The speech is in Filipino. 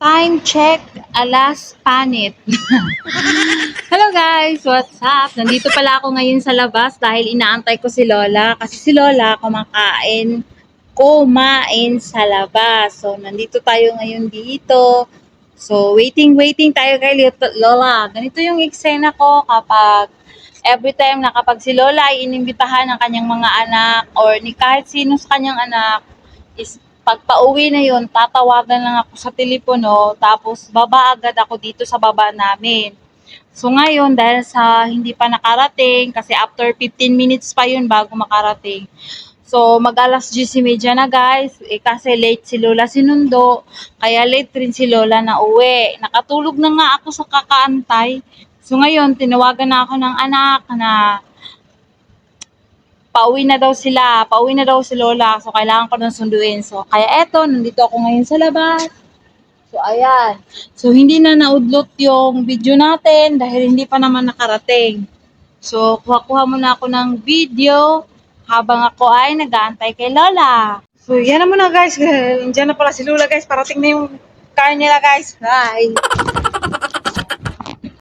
Time check, alas panit. Hello guys, what's up? Nandito pala ako ngayon sa labas dahil inaantay ko si Lola. Kasi si Lola kumakain, kumain sa labas. So, nandito tayo ngayon dito. So, waiting, waiting tayo kay Lola. Ganito yung eksena ko kapag every time na kapag si Lola ay inimbitahan ng kanyang mga anak or ni kahit sino sa kanyang anak is pag pauwi na yun, tatawagan lang ako sa telepono, tapos baba agad ako dito sa baba namin. So ngayon, dahil sa hindi pa nakarating, kasi after 15 minutes pa yun bago makarating. So mag alas 10.30 na guys, eh, kasi late si Lola sinundo, kaya late rin si Lola na uwi. Nakatulog na nga ako sa kakaantay. So ngayon, tinawagan na ako ng anak na pauwi na daw sila, pauwi na daw si Lola, so kailangan ko nang sunduin. So, kaya eto, nandito ako ngayon sa labas. So, ayan. So, hindi na naudlot yung video natin dahil hindi pa naman nakarating. So, kuha-kuha muna ako ng video habang ako ay nag-aantay kay Lola. So, yan na muna guys. Diyan na pala si Lola guys. Parating na yung car nila guys. Bye!